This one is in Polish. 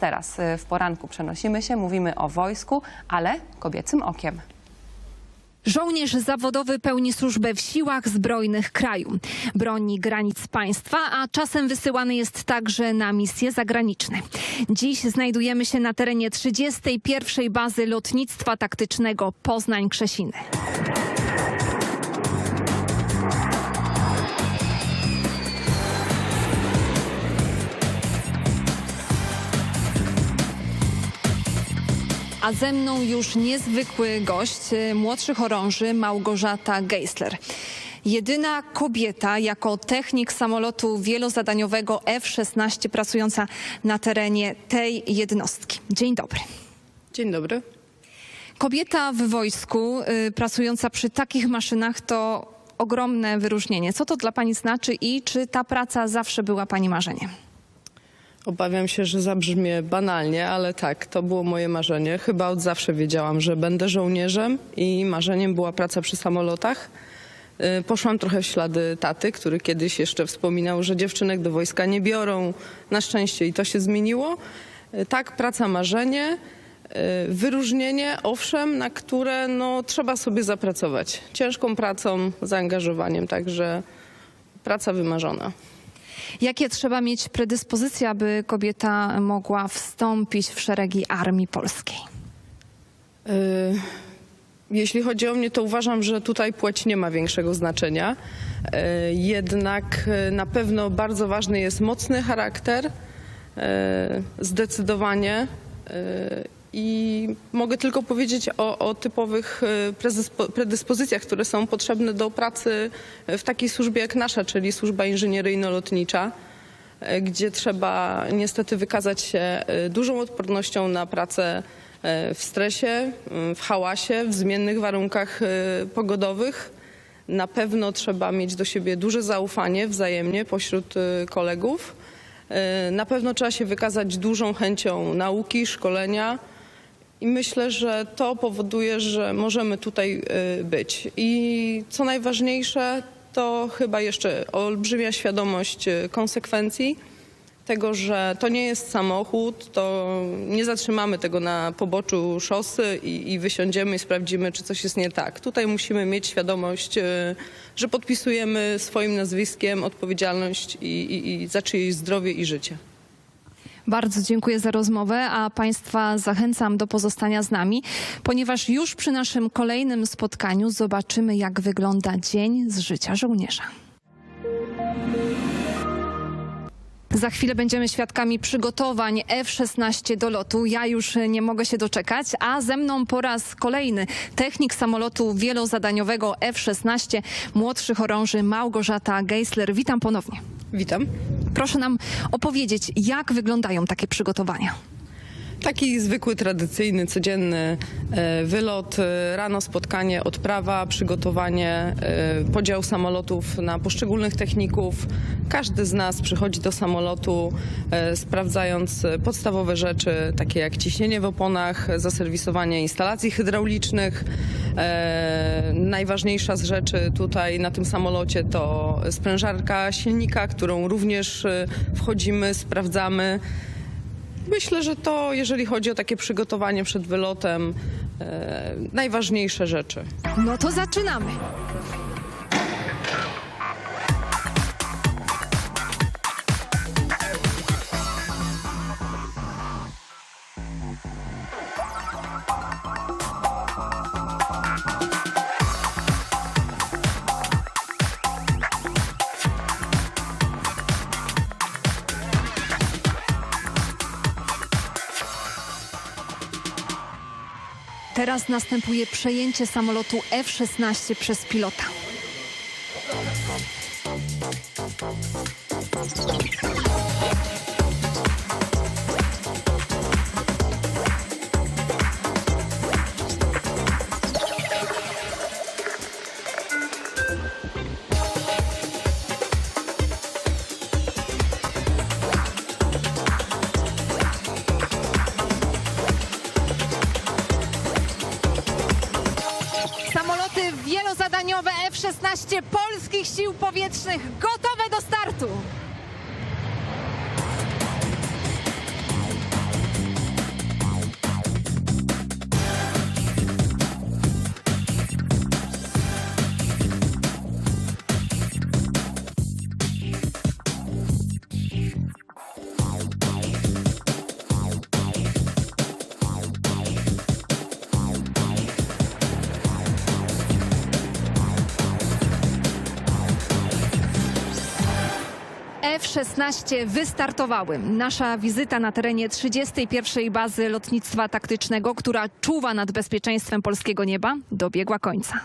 Teraz y, w poranku przenosimy się, mówimy o wojsku, ale kobiecym okiem. Żołnierz zawodowy pełni służbę w siłach zbrojnych kraju. Broni granic państwa, a czasem wysyłany jest także na misje zagraniczne. Dziś znajdujemy się na terenie 31. bazy lotnictwa taktycznego Poznań-Krzesiny. A ze mną już niezwykły gość, y, młodszy chorąży Małgorzata Geisler. Jedyna kobieta jako technik samolotu wielozadaniowego F-16 pracująca na terenie tej jednostki. Dzień dobry. Dzień dobry. Kobieta w wojsku y, pracująca przy takich maszynach to ogromne wyróżnienie. Co to dla pani znaczy i czy ta praca zawsze była pani marzeniem? Obawiam się, że zabrzmie banalnie, ale tak, to było moje marzenie. Chyba od zawsze wiedziałam, że będę żołnierzem i marzeniem była praca przy samolotach. Y, Poszłam trochę w ślady taty, który kiedyś jeszcze wspominał, że dziewczynek do wojska nie biorą. Na szczęście i to się zmieniło. Y, Tak, praca marzenie, y, wyróżnienie, owszem, na które no, trzeba sobie zapracować. Ciężką pracą, zaangażowaniem, także praca wymarzona. Jakie trzeba mieć predyspozycje, aby kobieta mogła wstąpić w szeregi Armii Polskiej? Y, Jeśli chodzi o mnie, to uważam, że tutaj płeć nie ma większego znaczenia. Y, Jednak y, na pewno bardzo ważny jest mocny charakter, zdecydowanie. I mogę tylko powiedzieć o, o typowych prezyspo- predyspozycjach, które są potrzebne do pracy w takiej służbie jak nasza, czyli służba inżynieryjno-lotnicza e, gdzie trzeba niestety wykazać się e, dużą odpornością na pracę e, w stresie, w hałasie, w zmiennych warunkach e, pogodowych. Na pewno trzeba mieć do siebie duże zaufanie wzajemnie pośród e, kolegów. E, Na pewno trzeba się wykazać dużą chęcią nauki, szkolenia. I myślę, że to powoduje, że możemy tutaj y, być. I co najważniejsze, to chyba jeszcze olbrzymia świadomość y, konsekwencji tego, że to nie jest samochód, to nie zatrzymamy tego na poboczu szosy i, i wysiądziemy i sprawdzimy, czy coś jest nie tak. Tutaj musimy mieć świadomość, y, że podpisujemy swoim nazwiskiem odpowiedzialność i, i, i za czyjeś zdrowie i życie. Bardzo dziękuję za rozmowę, a Państwa zachęcam do pozostania z nami, ponieważ już przy naszym kolejnym spotkaniu zobaczymy, jak wygląda dzień z życia żołnierza. Za chwilę będziemy świadkami przygotowań F-16 do lotu. Ja już nie mogę się doczekać, a ze mną po raz kolejny technik samolotu wielozadaniowego F-16, młodszy chorąży Małgorzata Geisler. Witam ponownie. Witam. Proszę nam opowiedzieć, jak wyglądają takie przygotowania. Taki zwykły, tradycyjny, codzienny e, wylot, e, rano spotkanie, odprawa, przygotowanie, e, podział samolotów na poszczególnych techników. Każdy z nas przychodzi do samolotu sprawdzając podstawowe rzeczy, takie jak ciśnienie w oponach, zaserwisowanie instalacji hydraulicznych. Najważniejsza z rzeczy tutaj na tym samolocie to sprężarka silnika, którą również wchodzimy, sprawdzamy. Myślę, że to, jeżeli chodzi o takie przygotowanie przed wylotem, e, najważniejsze rzeczy. No to zaczynamy. Teraz następuje przejęcie samolotu F-16 przez pilota. Wielozadaniowe F-16 polskich sił powietrznych gotowe do startu. F-16 wystartowały. Nasza wizyta na terenie 31. bazy lotnictwa taktycznego, która czuwa nad bezpieczeństwem polskiego nieba, dobiegła końca.